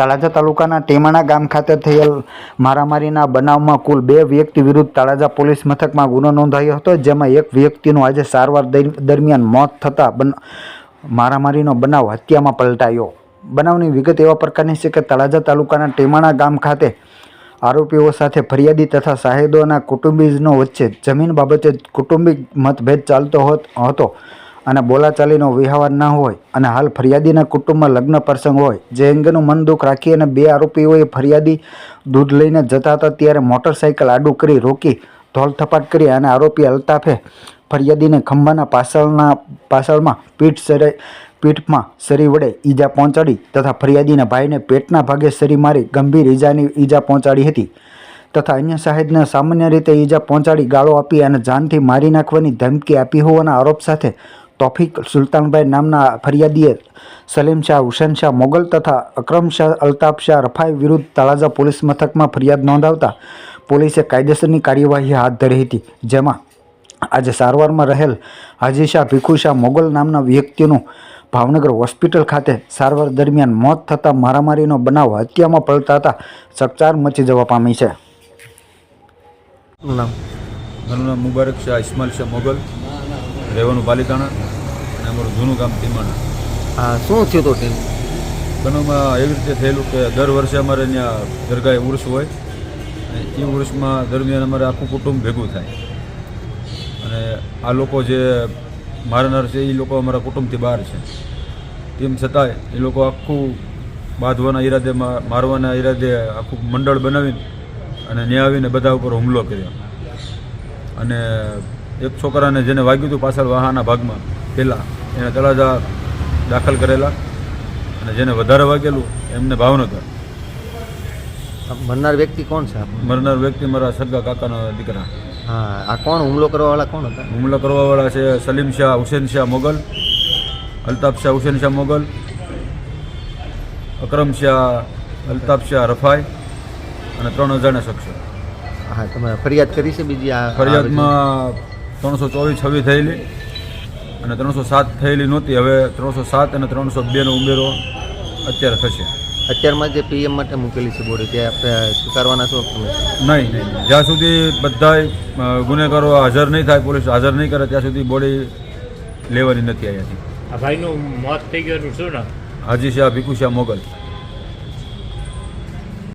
તળાજા તાલુકાના ટેમાણા ગામ ખાતે થયેલ મારામારીના બનાવમાં કુલ બે વ્યક્તિ વિરુદ્ધ તળાજા પોલીસ મથકમાં ગુનો નોંધાયો હતો, જેમાં એક વ્યક્તિનું આજે સારવાર દર- દરમિયાન મોત થતાં બન, મારામારીનો બનાવ હત્યામાં પલટાયો. બનાવની વિગત એવા પ્રકારની છે કે તળાજા તાલુકાના ટેમાણા ગામ ખાતે આરોપીઓ સાથે ફરિયાદી તથા સાહેદોના કુટુંબીજનો વચ્ચે જમીન બાબતે કુટુંબિક મતભેદ ચાલતો હતો. અને બોલાચાલીનો વ્યવહાર ન હોય અને હાલ ફરિયાદીના કુટુંબમાં લગ્ન પ્રસંગ હોય, જે અંગેનું મન દુઃખ રાખી અને બે આરોપીઓએ ફરિયાદી દૂધ લઈને જતા હતા ત્યારે મોટરસાઇકલ આડું કરી રોકી ધોલથપાટ કરી અને આરોપી અલ્તાફે ફરિયાદીને ખંભાના પાછળના પાછળમાં પીઠ સરે, પીઠમાં સરી વડે ઈજા પહોંચાડી તથા ફરિયાદીના ભાઈને પેટના ભાગે સરી મારી ગંભીર ઈજાની ઈજા પહોંચાડી હતી તથા અન્ય સાહેબને સામાન્ય રીતે ઈજા પહોંચાડી ગાળો આપી અને જાનથી મારી નાખવાની ધમકી આપી હોવાના આરોપ સાથે તોફિક સુલતાનભાઈ નામના ફરિયાદીએ સલીમ શાહ, હુસેન શાહ, મોગલ તથા અક્રમશાહ શાહ શાહ, રફાઈ વિરુદ્ધ તળાજા પોલીસ મથકમાં ફરિયાદ નોંધાવતા પોલીસે કાયદેસરની કાર્યવાહી હાથ ધરી હતી. જેમાં આજે સારવારમાં રહેલ હાજી શાહ, ભીખુ શાહ, મોગલ નામના વ્યક્તિનું ભાવનગર હોસ્પિટલ ખાતે સારવાર દરમિયાન મોત થતાં મારામારીનો બનાવ હત્યામાં પલટાતા ચકચાર મચી જવા પામી છે. મારું નામ મુબારક શાહ ઇસ્માલ શાહ મોગલ, રહેવાનું પાલિતાણા અમારું જૂનું ગામ ટીમાણા હા શું થયું તો ટીમ બનાવમાં એવી રીતે થયેલું કે દર વર્ષે અમારે ત્યાં દરગાહે ઉર્સ હોય અને એ ઉર્સમાં દરમિયાન અમારે આખું કુટુંબ ભેગું થાય. અને આ લોકો જે મારનાર છે એ લોકો અમારા કુટુંબથી બહાર છે. તેમ છતાંય એ લોકો આખું બાંધવાના ઈરાદે મારવાના ઈરાદે આખું મંડળ બનાવીને અને ત્યાં આવીને બધા ઉપર હુમલો કર્યો. અને એક છોકરાને જેને વાગ્યું હતું પાછળ વાહાના ભાગમાં પહેલાં એને તળાજા દાખલ કરેલા અને જેને વધારે વાગેલું એમને ભાવનગર. મરનાર વ્યક્તિ કોણ છે મરનાર વ્યક્તિ મારા સગા કાકાના દીકરા. હા આ કોણ? હુમલો કરવાવાળા કોણ હતા? હુમલો કરવાવાળા છે સલીમ શાહ હુસેન શાહ મોગલ અલ્તાફ શાહ હુસેન શાહ મોગલ અકરમ શાહ અલ્તાફ શાહ રફાઈ અને ત્રણ અજાણ્યા શખ્સો. હા તમે ફરિયાદ કરી છે બીજી આ ફરિયાદમાં ત્રણસો ચોવીસ છવ્વીસ થયેલી. અને ત્રણસો સાત થયેલી નહોતી. હવે ત્રણસો સાત અને ત્રણસો બેનો ઉમેરો અત્યારે થશે. અત્યારમાં જે પીએમ માટે મૂકેલી છે બોડી તે આપણે સ્વીકારવાના છો તમે? નહીં નહીં. જ્યાં સુધી બધાય ગુનેગારો હાજર નહીં થાય પોલીસ હાજર નહીં કરે ત્યાં સુધી બોડી લેવાની નથી અહીંયાથી આ ભાઈનું મોત થઈ ગયું શું નામ? હાજી શાહ ભીખુ શાહ મોગલ.